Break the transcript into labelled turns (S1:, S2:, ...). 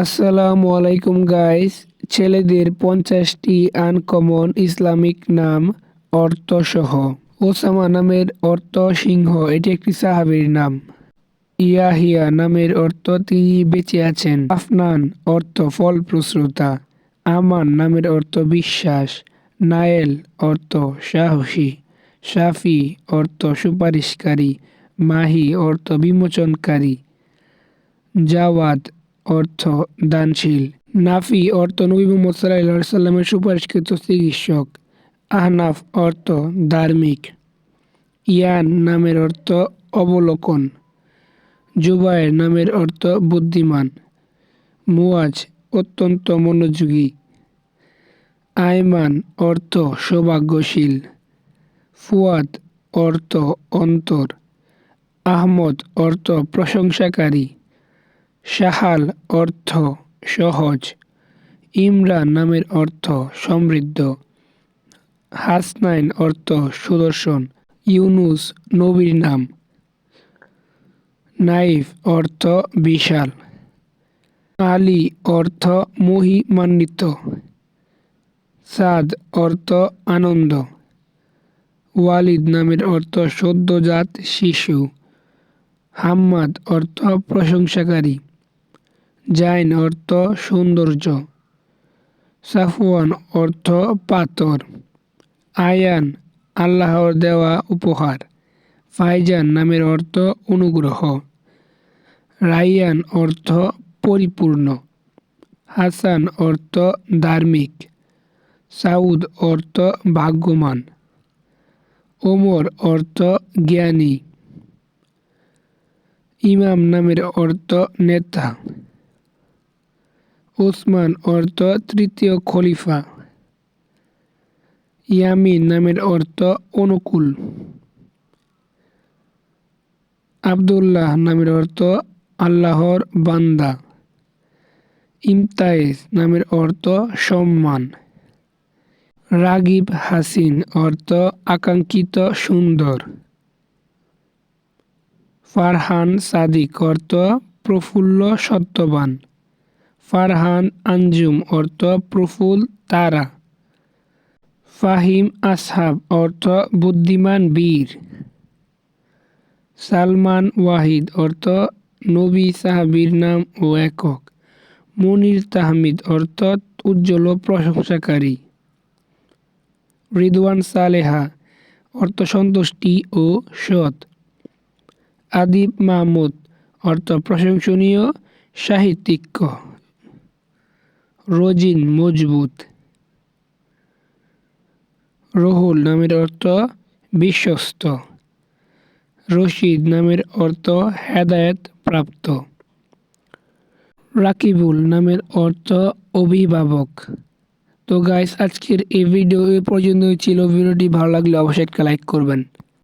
S1: আসসালামু আলাইকুম গাইস ছেলেদের পঞ্চাশটি আনকমন ইসলামিক নাম অর্থসহ। ওসামা নামের অর্থ সিংহ, এটি একটি সাহাবীর নাম। ইয়াহিয়া নামের অর্থ তিনি বেঁচে আছেন। আফনান অর্থ ফলপ্রসূতা আমান নামের অর্থ বিশ্বাস। নায়েল অর্থ সাহসী। শাফি অর্থ সুপারিশকারী। মাহি অর্থ বিমোচনকারী। জাওয়াদ অর্থ দানশীল। নাফি অর্থ নবী মোহাম্মদ সাল্লাহ সাল্লামের সুপারিশকৃত চিকিৎসক। আহনাফ অর্থ ধার্মিক। ইয়ান নামের অর্থ অবলোকন। জুবায়ের নামের অর্থ বুদ্ধিমান। মুয়াজ অত্যন্ত মনোযোগী। আয়মান অর্থ সৌভাগ্যশীল। ফুয়াদ অর্থ অন্তর। আহমদ অর্থ প্রশংসাকারী। সাহাল অর্থ সহজ। ইমরান নামের অর্থ সমৃদ্ধ। হাসনাইন অর্থ সুদর্শন। ইউনুস নবীর নাম। নাইফ অর্থ বিশাল। আলী অর্থ মহিমান্বিত। সাদ অর্থ আনন্দ। ওয়ালিদ নামের অর্থ সদ্যজাত শিশু। হাম্মাদ অর্থ প্রশংসাকারী। জাইন অর্থ সৌন্দর্য, সাফওয়ান অর্থ পাথর, আয়ান আল্লাহর দেওয়া উপহার, ফাইজান নামের অর্থ অনুগ্রহ, রাইয়ান অর্থ পরিপূর্ণ, হাসান অর্থ ধার্মিক, সাউদ অর্থ ভাগ্যমান, ওমর অর্থ জ্ঞানী, ইমাম নামের অর্থ নেতা। ওসমান অর্থ তৃতীয় খলিফা। ইয়ামিন নামের অর্থ অনুকূল। আবদুল্লাহ নামের অর্থ আল্লাহর বান্দা। ইমতাইজ নামের অর্থ সম্মান। রাগিব হাসিন অর্থ আকাঙ্ক্ষিত সুন্দর। ফারহান সাদিক অর্থ প্রফুল্ল সত্যবান। ফারহান আঞ্জুম অর্থ প্রফুল তারা। ফাহিম আসহাব অর্থ বুদ্ধিমান বীর। সালমান ওয়াহিদ অর্থ নবী সাহাবির নাম ও একক। মনির তাহমিদ অর্থ উজ্জ্বল প্রশংসাকারী। রিদওয়ান সালেহা অর্থ সন্তুষ্টি ও সৎ। আদিব মাহমুদ অর্থ প্রশংসনীয় সাহিত্যিক রোজিন, মজবুত। রহুল নামের অর্থ বিশ্বস্ত। রশিদ নামের অর্থ হেদায়ত প্রাপ্ত। রাকিবুল নামের অর্থ অভিভাবক। তো গাইস আজকের এই ভিডিও এ পর্যন্ত ছিল। ভিডিওটি ভালো লাগলে অবশ্যই একটা লাইক করবেন।